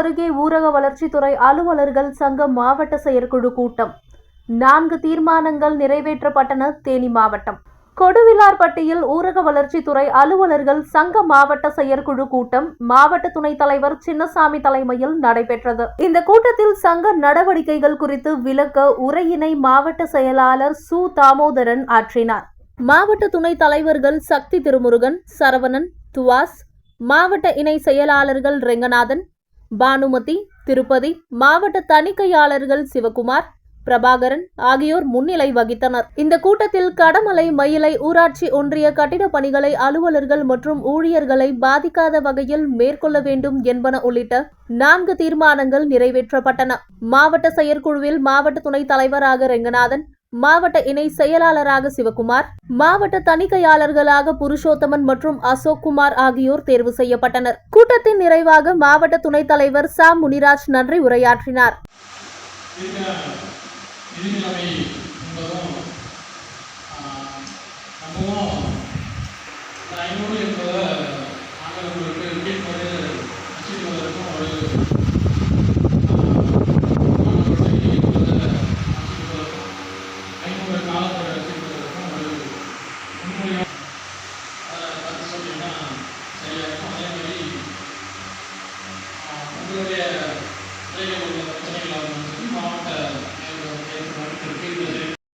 அருகே ஊரக வளர்ச்சித்துறை அலுவலர்கள் சங்க மாவட்ட செயற்குழு கூட்டம். நான்கு தீர்மானங்கள் நிறைவேற்றப்பட்டன தேனி மாவட்டம். கொடுவிலார்பட்டியில் ஊரக வளர்ச்சித்துறை அலுவலர்கள் சங்க மாவட்ட செயற்குழு கூட்டம் மாவட்ட துணைத் தலைவர் சின்னசாமி தலைமையில் நடைபெற்றது. இந்த கூட்டத்தில் சங்க நடவடிக்கைகள் குறித்து விளக்க உரையினை மாவட்ட செயலாளர் சு. தாமோதரன் ஆற்றினார். மாவட்ட துணைத் தலைவர்கள் சக்தி திருமுருகன் சரவணன் துவாஸ் மாவட்ட இணை செயலாளர்கள் ரெங்கநாதன் பானுமதி திருப்பதி மாவட்ட தணிக்கையாளர்கள் சிவகுமார் பிரபாகரன் ஆகியோர் முன்னிலை வகித்தனர். இந்த கூட்டத்தில் கடமலை மயிலை ஊராட்சி ஒன்றிய கட்டிடப் பணிகளை அலுவலர்கள் மற்றும் ஊழியர்களை பாதிக்காத வகையில் மேற்கொள்ள வேண்டும் என்பன உள்ளிட்ட நான்கு தீர்மானங்கள் நிறைவேற்றப்பட்டன. மாவட்ட செயற்குழுவில் மாவட்ட துணைத் தலைவராக ரெங்கநாதன் மாவட்ட இணை செயலாளராக சிவகுமார் மாவட்ட தணிக்கையாளர்களாக புருஷோத்தமன் மற்றும் அசோக் குமார் ஆகியோர் தேர்வு செய்யப்பட்டனர். கூட்டத்தின் நிறைவாக மாவட்ட துணைத் தலைவர் சா. முனிராஜ் நன்றி உரையாற்றினார். என்பதை அச்சிடுவதற்கும் ஒரு